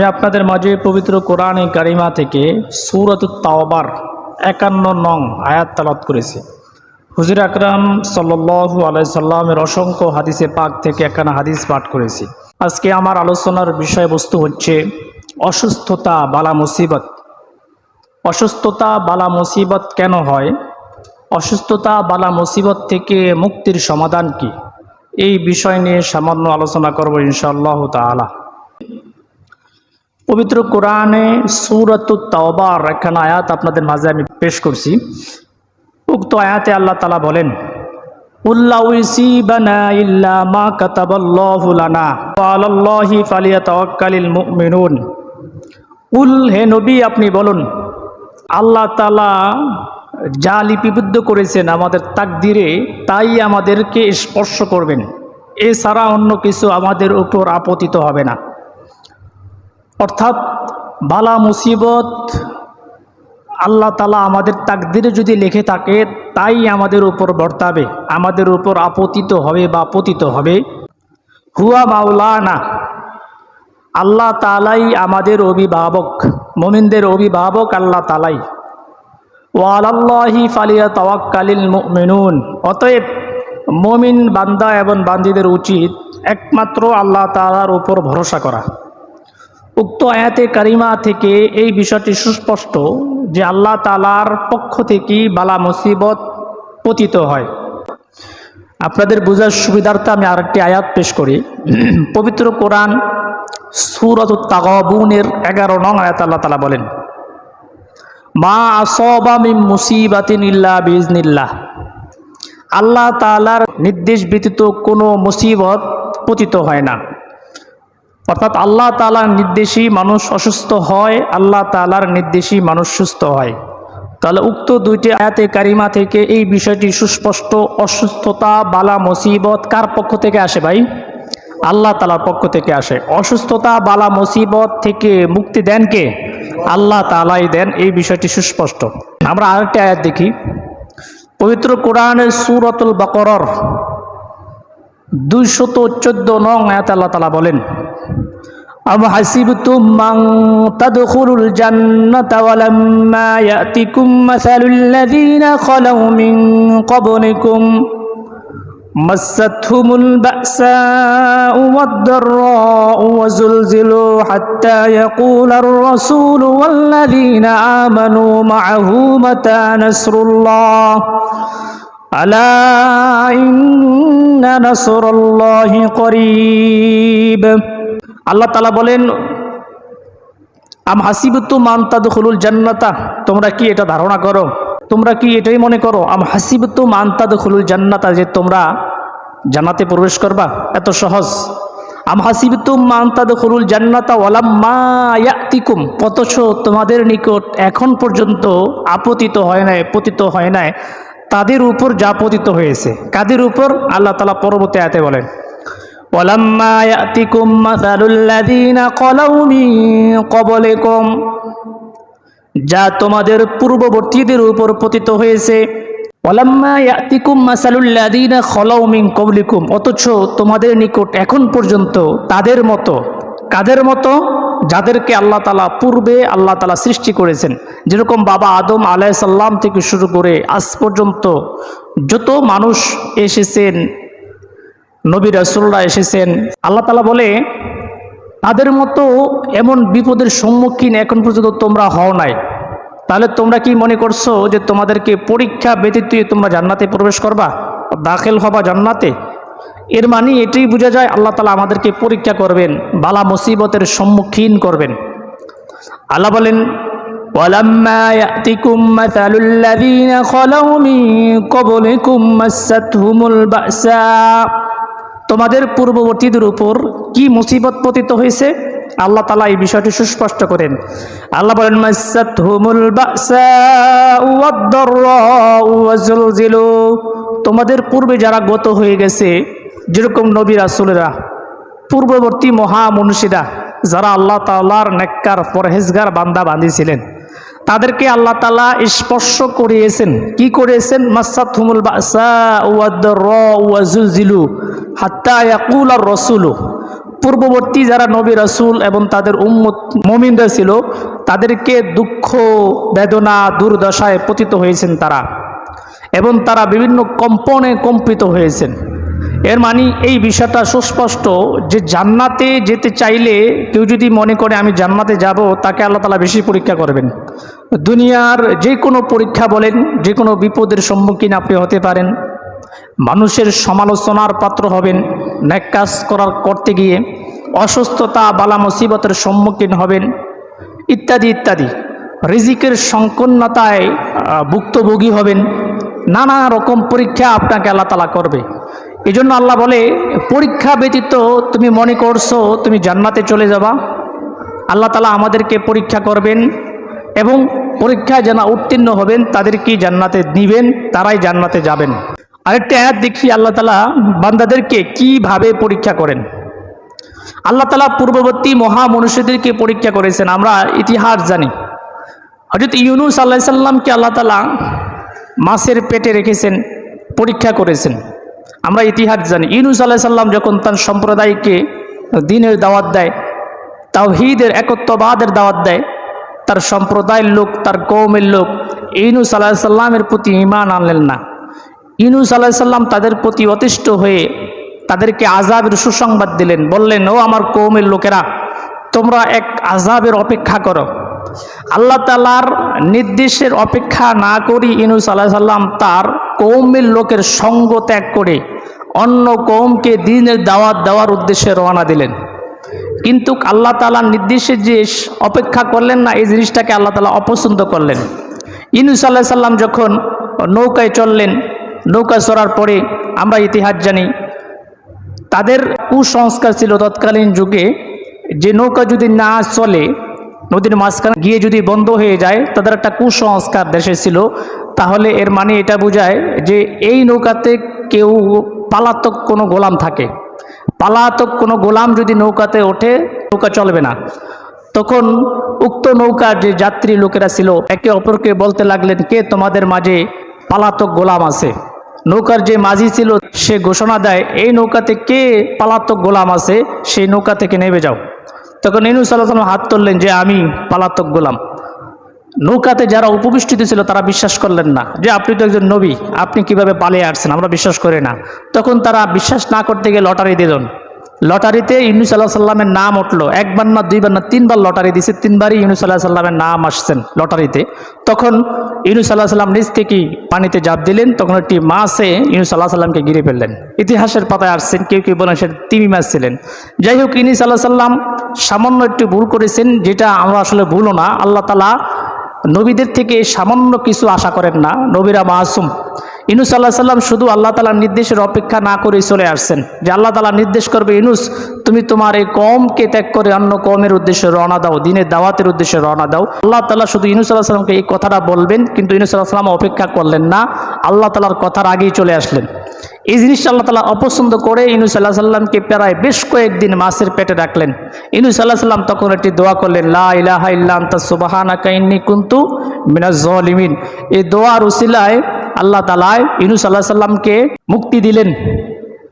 আমি আপনাদের মাঝে পবিত্র কোরআনে কারিমা থেকে সুরত তাওবার একান্ন নং আয়াত তালাত করেছি। হুজুর আকরাম সাল্লু আলাইসাল্লামের অসংখ্য হাদিসে পাক থেকে একান্ন হাদিস পাঠ করেছি। আজকে আমার আলোচনার বিষয়বস্তু হচ্ছে অসুস্থতা বালা মুসিবত। অসুস্থতা বালা মুসিবত কেন হয়? অসুস্থতা বালা মুসিবত থেকে মুক্তির সমাধান কি? এই বিষয় নিয়ে সামান্য আলোচনা করব ইনশাআল্লাহ তাআলা। পবিত্র কোরআনে সুরত তাওবার একখানা আয়াত আপনাদের মাঝে আমি পেশ করছি। উক্ত আয়াতে আল্লাহ তালা বলেন, উল আপনি বলুন, আল্লাহ তালা যা লিপিবদ্ধ করেছেন আমাদের তাকদিরে, তাই আমাদেরকে স্পর্শ করবেন। এছাড়া অন্য কিছু আমাদের উপর আপতিত হবে না। অর্থাৎ বালা মুসিবত আল্লাহ তালা আমাদের তাকদিরে যদি লেখে থাকে, তাই আমাদের উপর বর্তাবে, আমাদের উপর আপতিত হবে বা পতিত হবে। হুয়া মাওলানা, আল্লাহ তালাই আমাদের অভিভাবক, মোমিনদের অভিভাবক আল্লাহ তালাই ও আল্লাহি ফালিয়া তাওয়াক্কালিল মুমিনুন, অতএব মমিন বান্দা এবং বান্দিদের উচিত একমাত্র আল্লাহ তালার উপর ভরসা করা। উক্ত আয়াতে কারিমা থেকে এই বিষয়টি সুস্পষ্ট যে আল্লাহ তালার পক্ষ থেকেই বালা মুসিবত পতিত হয়। আপনাদের বোঝার সুবিধার্থে আমি আরেকটি আয়াত পেশ করি। পবিত্র কোরআন সুরত তাগবুনের এগারো নং আয়াত আল্লাহ তালা বলেন, মা আসবা মিম মুসিবাতিন ইল্লা বিজনিল্লাহ আল্লাহ তালার নির্দেশ ব্যতীত কোনো মুসিবত পতিত হয় না। অর্থাৎ আল্লাহ তালার নির্দেশই মানুষ অসুস্থ হয়, আল্লাহ তালার নির্দেশই মানুষ সুস্থ হয়। তাহলে উক্ত দুইটি আয়াতে কারিমা থেকে এই বিষয়টি সুস্পষ্ট অসুস্থতা, বালা, মুসিবত কার পক্ষ থেকে আসে ভাই? আল্লাহ তালার পক্ষ থেকে আসে। অসুস্থতা, বালা, মুসিবত থেকে মুক্তি দেন কে? আল্লাহ তালাই দেন, এই বিষয়টি সুস্পষ্ট। আমরা আরেকটি আয়াত দেখি। পবিত্র কোরআনের সুরতুল বকরর দুইশত চোদ্দ নং আয়াত আল্লাহ তালা বলেন أم حسبتم من تدخلوا الجنة ولما يأتكم مثل الذين خلوا من قبلكم مستهم البأساء والضراء وزلزلوا حتى يقول الرسول والذين آمنوا معه متى نصر الله ألا إن نصر الله قريب আল্লাহ তালা বলেন, আম হাসিবতু মান্তাদ খুলুল জান্নাতা? তোমরা কি এটা ধারণা করো? তোমরা কি এটাই মনে করো? আম হাসিবতু মান্তাদ খুলুল জান্নাতা? যে তোমরা জান্নাতে প্রবেশ করবা? এত সহজ। আম হাসিবতু মান্তাদ খুলুল জান্নাতা ওয়ালাম মা ইয়াতিকুম? অথচ তোমাদের নিকট এখন পর্যন্ত আপতিত হয় নাই, পতিত হয় নাই। তাদের উপর যা পতিত হয়েছে, কাদের উপর? আল্লাহ তালা পরবর্তী আয়াতে বলেন। ولما يأتكم مثل الذين خلوا من قبلكم যা তোমাদের পূর্ববর্তীদের উপর পতিত হয়েছে ওলাম্মা ইয়াতিকুম মাসালুল্লাদিনা খলাউ মিন কবলিকুম অথচ তোমাদের নিকট এখন পর্যন্ত তাদের মতো কাদের মতো যাদেরকে আল্লাহ তালা পূর্বে আল্লাহ তালা সৃষ্টি করেছেন যেরকম বাবা আদম আলাইসাল্লাম থেকে শুরু করে আজ পর্যন্ত যত মানুষ এসেছেন নবী রসুল্লাহ এসেছেন আল্লাহ তালা বলে তাদের মতো এমন বিপদের সম্মুখীন এখন পর্যন্ত তোমরা হও নাই তাহলে তোমরা কি মনে করছো যে তোমাদেরকে পরীক্ষা ব্যতীত তোমরা জান্নাতে প্রবেশ করবা দাখিল হবা জান্নাতে এর মানে এটাই বোঝা যায় আল্লাহ তালা আমাদেরকে পরীক্ষা করবেন বালা মুসিবতের সম্মুখীন করবেন আল্লাহ বলেন ولما يأتكم مثل الذين خلوا من قبلكم مستهم البأساء তোমাদের পূর্ববর্তীদের উপর কি মুসিবত পতিত হয়েছে? আল্লাহ তালা এই বিষয়টি সুস্পষ্ট করেন। আল্লাহ বলেন তোমাদের পূর্বে যারা গত হয়ে গেছে, যেরকম নবী রাসূলেরা, পূর্ববর্তী মহা মনীষীরা যারা আল্লাহ তাআলার নেককার, পরহেজগার বান্দা বান্দিছিলেন তাদেরকে আল্লাহ তালা স্পর্শ করিয়েছেন। কি করিয়েছেন? মাসাত হুমুল আর রসুলু। পূর্ববর্তী যারা নবী রাসূল এবং তাদের উম্মত মমিনরা ছিল, তাদেরকে দুঃখ, বেদনা, দুর্দশায় পতিত হয়েছেন তারা এবং তারা বিভিন্ন কম্পনে কম্পিত হয়েছেন। এর মানে এই বিষয়টা সুস্পষ্ট যে জান্নাতে যেতে চাইলে কেউ যদি মনে করে আমি জান্নাতে যাব, তাকে আল্লাহ তালা বেশি পরীক্ষা করবেন। দুনিয়ার যে কোনো পরীক্ষা বলেন, যে কোনো বিপদের সম্মুখীন আপনি হতে পারেন। মানুষের সমালোচনার পাত্র হবেন, ন্যাক কাজ করার করতে গিয়ে অসুস্থতা, বালা মুসিবতের সম্মুখীন হবেন, ইত্যাদি ইত্যাদি। রিজিকের সংকন্নতায় ভুক্তভোগী হবেন। নানা রকম পরীক্ষা আপনাকে আল্লাহ তালা করবে। এই জন্য আল্লাহ বলে, পরীক্ষা ব্যতীত তুমি মনে করছ তুমি জান্নাতে চলে যাবা। আল্লাহ তালা আমাদেরকে পরীক্ষা করবেন। এবং পরীক্ষায় যারা উত্তীর্ণ হবেন তাদেরকে জান্নাতে নিবেন তারাই জান্নাতে যাবেন। আরেকটা অ্যাড দেখি আল্লাহ তালা বান্দাদেরকে কীভাবে পরীক্ষা করেন? আল্লাহ তালা পূর্ববর্তী মহা মনুষ্যদেরকে পরীক্ষা করেছেন, আমরা ইতিহাস জানি। হজরত ইউনুস আল্লাহ সাল্লামকে আল্লাহ তালা মাছের পেটে রেখেছেন, পরীক্ষা করেছেন। আমরা ইতিহাস জানি। ইউনুস আল্লাহ সাল্লাম যখন তার সম্প্রদায়কে দিনের দাওয়াত দেয়, তাওহিদের, একত্ববাদের দাওয়াত দেয় তার সম্প্রদায়ের লোক, তার কৌমের লোক, ইউনুস আল্লাহ সাল্লামের প্রতি ইমান আনলেন না। ইউনুস আল্লাহ সাল্লাম তাদের প্রতি অতিষ্ঠ হয়ে তাদেরকে আজাবের সুসংবাদ দিলেন। বললেন, ও আমার কৌমের লোকেরা, তোমরা এক আজাবের অপেক্ষা করো। আল্লাহ তালার নির্দেশের অপেক্ষা না করি ইনুস আল্লাহ সাল্লাম তার কৌমের লোকের সঙ্গ ত্যাগ করে অন্য কৌমকে দিনের দাওয়াত দেওয়ার উদ্দেশ্যে রওনা দিলেন। কিন্তু আল্লাহ তালার নির্দেশে যে অপেক্ষা করলেন না, এই জিনিসটাকে আল্লাহ তালা অপছন্দ করলেন। ইনুস আল্লাহ সাল্লাম যখন নৌকায় চললেন নৌকা চড়ার পরে আমরা ইতিহাস জানি, তাদের কুসংস্কার ছিল তৎকালীন যুগে, যে নৌকা যদি না চলে, নদীর মাঝখানে গিয়ে যদি বন্ধ হয়ে যায়, তাদের একটা কুসংস্কার দেশে ছিল। তাহলে এর মানে এটা বোঝায় যে এই নৌকাতে কেউ পালাতক কোনো গোলাম থাকে। পালাতক কোনো গোলাম যদি নৌকাতে ওঠে, নৌকা চলবে না। তখন উক্ত নৌকার যে যাত্রী লোকেরা ছিল, একে অপরকে বলতে লাগলেন, কে তোমাদের মাঝে পালাতক গোলাম আছে? নৌকার যে মাঝি ছিল, সে ঘোষণা দেয়, এই নৌকাতে কে পালাতক গোলাম আছে, সেই নৌকা থেকে নেমে যাও। তখন ইনু সাল্লাম হাত তুললেন যে, আমি পালাতক গোলাম। নৌকাতে যারা উপবিষ্টিত ছিল তারা বিশ্বাস করলেন না যে আপনি তো একজন নবী, আপনি কীভাবে পালিয়ে আসছেন, আমরা বিশ্বাস করি না। তখন তারা বিশ্বাস না করতে গিয়ে লটারি দিলেন লটারিতে ইউনুস আল্লাহ সাল্লামের নাম উঠল। একবার না, দুইবার না, তিনবার লটারি দিছে, তিনবারই ইউনুস আল্লাহ সাল্লামের নাম আসছেন লটারিতে। তখন ইউনুস আল্লাহ সাল্লাম নিজ থেকেই পানিতে জাপ দিলেন, তখন একটি মাছে ইউনুস আল্লাহ সাল্লামকে ঘিরে ফেললেন। ইতিহাসের পাতায় আসছেন কেউ কেউ বলেন সে তিমি মাছ ছিলেন। যাই হোক, ইউনুস আল্লাহ সাল্লাম সামান্য একটু ভুল করেছেন, যেটা আমরা আসলে ভুলও না। আল্লাহ তালা নবীদের থেকে সামান্য কিছু আশা করেন না, নবীরা মাসুম। ইনুস আল্লাহ সাল্লাম শুধু আল্লাহ তালার নির্দেশের অপেক্ষা না করেই চলে আসছেন। যে আল্লাহ তালা নির্দেশ করবে, ইনুস, তুমি তোমার এই কমকে ত্যাগ করে অন্য কমের উদ্দেশ্যে রওনা দাও, দিনের দাওয়াতের উদ্দেশ্যে রওনা দাও। আল্লাহ তালা শুধু ইনুস আল্লাহ সাল্লামকে এই কথাটা বলবেন, কিন্তু ইনুস আল্লাহ সাল্লাম অপেক্ষা করলেন না, আল্লাহ তালার কথার আগেই চলে আসলেন। এই জিনিসটা আল্লাহ তালা অপছন্দ করে ইনুস আল্লাহ সাল্লামকে প্রায় বেশ কয়েকদিন মাসের পেটে রাখলেন। ইনুস আল্লাহ সাল্লাম তখন একটি দোয়া করলেন, লা ইলাহা ইল্লা আনতা, সুবহানাকা ইন্নী কুনতু এই দোয়ার উসিলায় আল্লাহ তালায় ইনুস আল্লাহ সাল্লামকে মুক্তি দিলেন।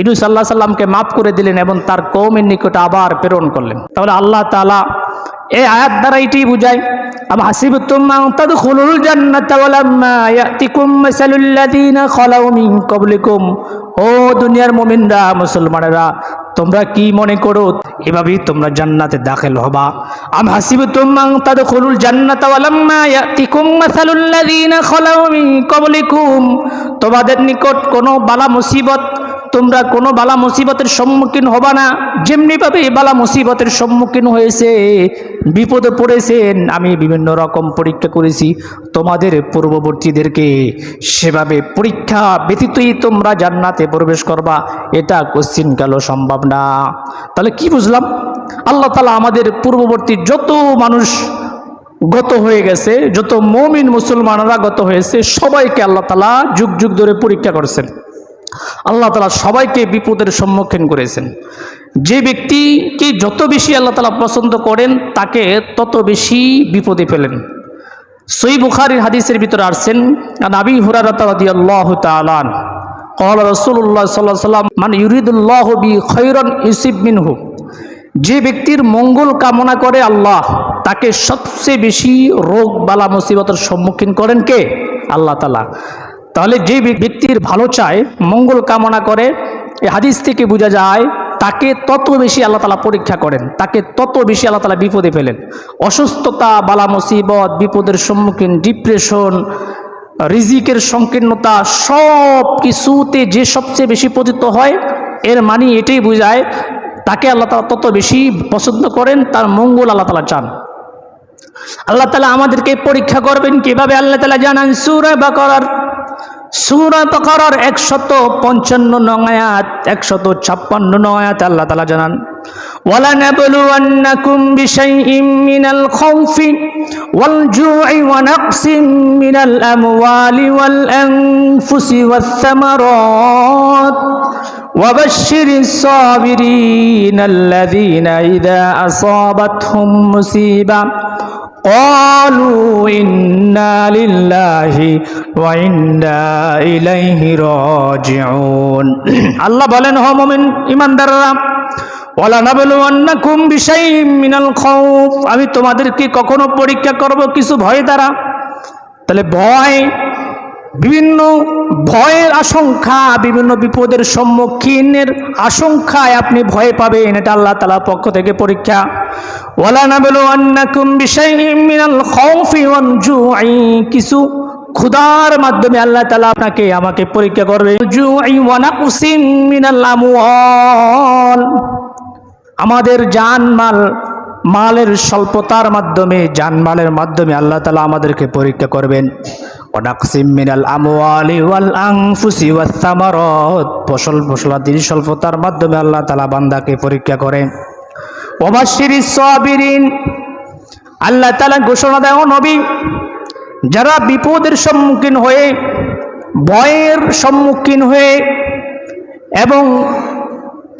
ইনুস আল্লাহ সাল্লামকে মাফ করে দিলেন এবং তার কৌমের নিকটে আবার প্রেরণ করলেন। তাহলে আল্লাহ তালা এই আয়াত দ্বারা এটি বুঝায়, আম হাসিবতুম আন তাদখুলুল জান্নাতা ওয়ালাম্মা ইয়াতিকুম মাসালুল লাযিনা খালাউ মিন ক্বাবলিকুম। ও দুনিয়ার মুমিনরা, মুসলমানেরা, তোমরা কি মনে করো এভাবেই তোমরা জান্নাতে দাখিল হবা? আম হাসিবতুম আন তাদখুলুল জান্নাতা ওয়ালাম্মা ইয়াতিকুম মাসালুল লাযিনা খালাউ মিন ক্বাবলিকুম। তোমাদের নিকট কোনো বালা মুসিবত তোমরা কোনো বালা মুসিবতের সম্মুখীন হবা না। যেমনিভাবে বালা মুসিবতের সম্মুখীন হয়েছে, বিপদে পড়েছেন, আমি বিভিন্ন রকম পরীক্ষা করেছি। তোমাদের পূর্ববর্তীদেরকে সেভাবে পরীক্ষা ব্যতীতই তোমরা জান্নাতে প্রবেশ করবা, এটা কোশ্চিন গেল সম্ভব না। তাহলে কি বুঝলাম? আল্লাহ তালা আমাদের পূর্ববর্তী যত মানুষ গত হয়ে গেছে, যত মমিন মুসলমানরা গত হয়েছে, সবাইকে আল্লাহ তালা যুগ যুগ ধরে পরীক্ষা করেছেন। আল্লাহ তালা সবাইকে বিপদের সম্মুখীন করেছেন। যে ব্যক্তিকে যত বেশি আল্লাহ তালা পছন্দ করেন, তাকে তত বেশি বিপদে ফেলেন। সই বুখারির হাদিসের ভিতরে আসছেন নাবি হুরারতি তালান কল রসুল্লাহ সাল্লাহ সাল্লাম মান ইউরিদুল্লাহ বি খৈরন ইউসিফ মিনহু? যে ব্যক্তির মঙ্গল কামনা করে আল্লাহ, তাকে সবচেয়ে বেশি রোগ বালা মুসিবতের সম্মুখীন করেন কে? আল্লাহ তালা তাহলে যে ব্যক্তির ভালো চায়, মঙ্গল কামনা করে এই হাদিস থেকে বোঝা যায়, তাকে তত বেশি আল্লাহ তালা পরীক্ষা করেন, তাকে তত বেশি আল্লাহ তালা বিপদে ফেলেন। অসুস্থতা, বালা মুসিবত, বিপদের সম্মুখীন ডিপ্রেশন রিজিকের সংকীর্ণতা, সব কিছুতে যে সবচেয়ে বেশি পতিত হয়, এর মানে এটাই বোঝায়, তাকে আল্লাহ তালা তত বেশি পছন্দ করেন, তার মঙ্গল আল্লাহ তালা চান। আল্লাহ তালা আমাদেরকে পরীক্ষা করবেন কীভাবে? আল্লাহ তালা জানান, সুরা বা করার সুরা বাকারার একশত পঞ্চান্ন নয়াত একশত ছাপ্পান্ন নয়াত আল্লাহ তালা জানান ولنبلونكم بشيء من الخوف والجوع ونقص من الأموال والأنفس والثمرات وبشر الصابرين الذين إذا أصابتهم مصيبة قالوا إنا لله وإنا إليه راجعون الله বলেন হ মুমিন ইমানদাররা ওয়ালা নাবলুয়ান্নাকুম বিশাইইম মিনাল খাউফ আমি তোমাদেরকে কখনো পরীক্ষা করব কিছু ভয় দ্বারা তাহলে ভয় বিভিন্ন ভয়ের আশঙ্কা, বিভিন্ন বিপদের সম্মুখীনের আশঙ্কায় আপনি ভয় পাবেন, এটা আল্লাহ তালা পক্ষ থেকে পরীক্ষা। কিছু ক্ষুধার মাধ্যমে আল্লাহ তালা আপনাকে, আমাকে পরীক্ষা করবে। আমাদের জানমাল, মালের স্বল্পতার মাধ্যমে, জানমালের মাধ্যমে আল্লাহ তালা আমাদেরকে পরীক্ষা করবেন। ওয়ানাকসিম মিনাল আমওয়ালি ওয়াল আনফুসি ওয়াস সামারাত। ফসল ফসলাদির স্বল্পতার মাধ্যমে আল্লাহ তালা বান্দাকে পরীক্ষা করে ওবাশিরিস সাবিরিন। আল্লাহ তালা ঘোষণা দেয় নবী, যারা বিপদের সম্মুখীন হয়ে, ভয়ের সম্মুখীন হয়ে এবং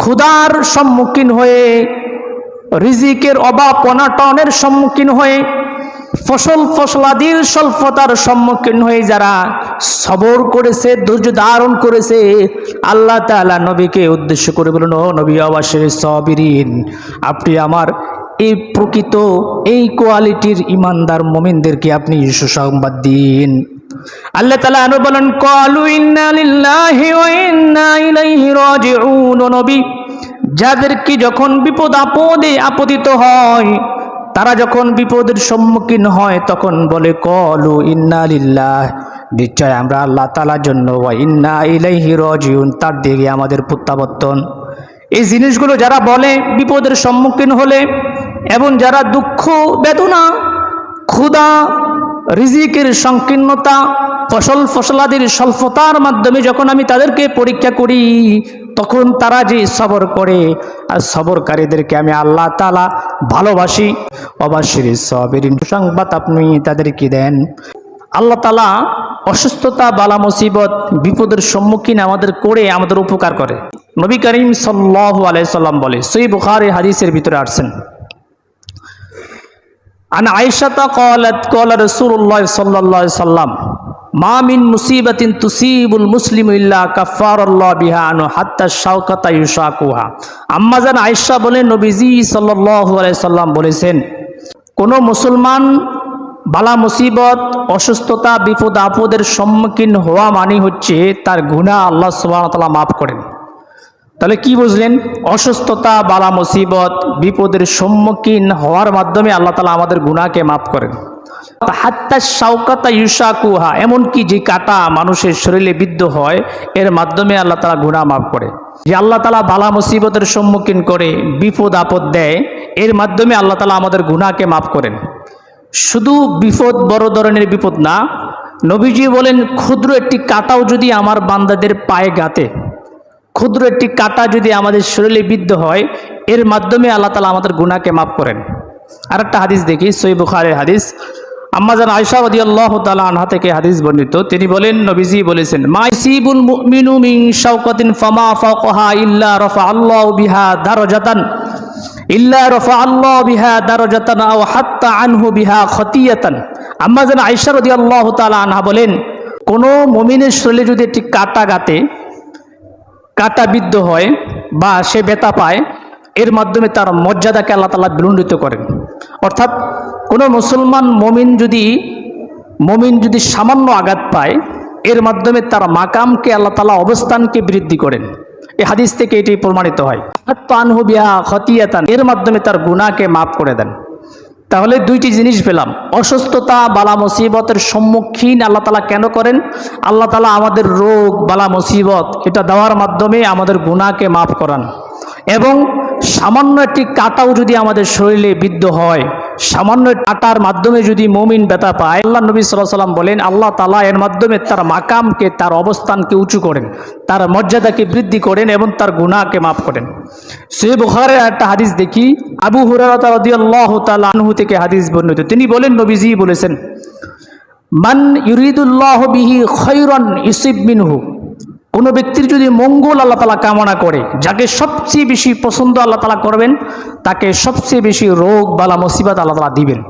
ক্ষুধার সম্মুখীন হয়ে, রিজিকের অভাব, অনাটনের সম্মুখীন হয়ে ফসল ফসলাদির স্বল্পতার সম্মুখীন হয়ে যারা সবর করেছে, ধৈর্য ধারণ করেছে, আল্লাহ তালা নবীকে উদ্দেশ্য করে বলুন, ও নবী আবাসের সবিরিন, আপনি আমার এই প্রকৃত এই কোয়ালিটির ইমানদার মোমিনদেরকে আপনি সুসংবাদ দিন। আল্লাহ তালা আরও বলেন, কলু ইন্না লিল্লাহি ওয়া ইন্না ইলাইহি রাজিউন। ও নবী, যাদেরকে যখন বিপদ আপদে আপতিত হয় তারা যখন বিপদের সম্মুখীন হয়, তখন বলে, কলু ইন্না লিল্লাহ। নিশ্চয় আমরা আল্লাহ তালার জন্য ইন্না ইলাইহি রাজিউন। তার দিকে আমাদের প্রত্যাবর্তন। এই জিনিসগুলো যারা বলে বিপদের সম্মুখীন হলে, এবং যারা দুঃখ, বেদনা, ক্ষুধা, রিজিকের সংকীর্ণতা, ফসল ফসলাদির স্বল্পতার মাধ্যমে যখন আমি তাদেরকে পরীক্ষা করি তখন তারা যে সবর করে, আর সবরকারীদেরকে আমি আল্লাহ তালা ভালোবাসি। অবশ্যই সবের সংবাদ আপনি তাদেরকে দেন। আল্লাহ তালা অসুস্থতা, বালা মুসিবত, বিপদের সম্মুখীন আমাদের করে, আমাদের উপকার করে। নবী করিম সাল্লাহ আলাইসাল্লাম বলে সই বুখারি হাদিসের ভিতরে আসছেন। আন আয়সাতা কলাত, কলা রসুল্লাহ সাল্লাহ সাল্লাম মামিন মুসিবতিন তুসিবুল মুসলিম ইল্লা কাফারল্লাহ বিহানু হাত্তা শাওকাতা ইউশাকুহা। আম্মাজান আয়েশা বলেন, নবীজি সাল্লাহ সাল্লাম বলেছেন, কোন মুসলমান বালা মুসিবত, অসুস্থতা, বিপদ, আপদের সম্মুখীন হওয়া মানে হচ্ছে তার গুণা আল্লাহ সুবাহতাল্লাহ মাফ করেন। তাহলে কি বুঝলেন? অসুস্থতা, বালা মুসিবত, বিপদের সম্মুখীন হওয়ার মাধ্যমে আল্লাহ তালা আমাদের গুণাকে মাফ করেন। হাত্তা শাউকাতা ইউসাকুহা এমনকি যে কাটা মানুষের শরীরে বিদ্ধ হয়, এর মাধ্যমে আল্লাহ তালা গুণা মাফ করে। যে আল্লাহ তালা বালা মুসিবতের সম্মুখীন করে, বিপদ আপদ দেয়, এর মাধ্যমে আল্লাহ তালা আমাদের গুণাকে মাফ করেন। শুধু বিপদ বড় ধরনের বিপদ না, নবীজি বলেন, ক্ষুদ্র একটি কাটাও যদি আমার বান্দাদের পায়ে গাতে ক্ষুদ্র একটি কাটা যদি আমাদের শরীরে বিদ্ধ হয়, এর মাধ্যমে আল্লাহ তালা আমাদের গুণাকে মাফ করেন। আর একটা হাদিস দেখি সই বুখারের হাদিস। আম্মাজান আয়সা রদি আল্লাহ তালা আনহা থেকে হাদিস বর্ণিত। তিনি বলেন, নবীজি বলেছেন মাইসিবুল মুমিনু মিন শাওকাতিন ফামা ফাওকাহা ইল্লা রাফা আল্লাহ বিহা দারজাতান। ইল্লা রফা আল্লাহ বিহা দারজাতান আও হাত্তা আনহু বিহা খতিয়াতান। আম্মাজান আয়সা রদি আল্লাহ তালা আনহা বলেন, কোনো মমিনের শরীরে যদি একটি কাটা গাতে কাটা বিদ্ধ হয় বা সে বেতা পায় এর মাধ্যমে তার মর্যাদাকে আল্লাহ তালা বিলণ্ডিত করেন। অর্থাৎ কোনো মুসলমান মমিন যদি মমিন যদি সামান্য আঘাত পায়, এর মাধ্যমে তার মাকামকে আল্লাহ তালা অবস্থানকে বৃদ্ধি করেন। এ হাদিস থেকে এটি প্রমাণিত হয়। এর মাধ্যমে তার গুণাকে মাফ করে দেন। তাহলে দুইটি জিনিস পেলাম। অসুস্থতা, বালা মুসিবতের সম্মুখীন আল্লাহ তালা কেন করেন? আল্লাহ তালা আমাদের রোগ, বালা মুসিবত, এটা দেওয়ার মাধ্যমে আমাদের গুণাকে মাফ করান। এবং সামান্য একটি কাটাও যদি আমাদের শরীরে বিদ্ধ হয়, সামান্য কাটার মাধ্যমে যদি মমিন ব্যথা পায়, আল্লাহ নবী সাল্লাহ সাল্লাম বলেন, আল্লাহ তালা এর মাধ্যমে তার মাকামকে, তার অবস্থানকে উঁচু করেন, তার মর্যাদাকে বৃদ্ধি করেন এবং তার গুণাকে মাফ করেন। সে বুখারের একটা হাদিস দেখি, আবু হুরারতাল্লাহ আনহু থেকে হাদিস বর্ণিত। তিনি বলেন, নবীজি বলেছেন, মান ইউরিদুল্লাহ বিহি খৈরন ইসিব মিনহু। কোনো ব্যক্তির যদি মঙ্গল আল্লাহ তালা কামনা করে, যাকে সবচেয়ে বেশি পছন্দ আল্লাহ তালা করবেন, তাকে সবচেয়ে বেশি রোগ বালা মুসিবত আল্লাহ তালা দিবেন।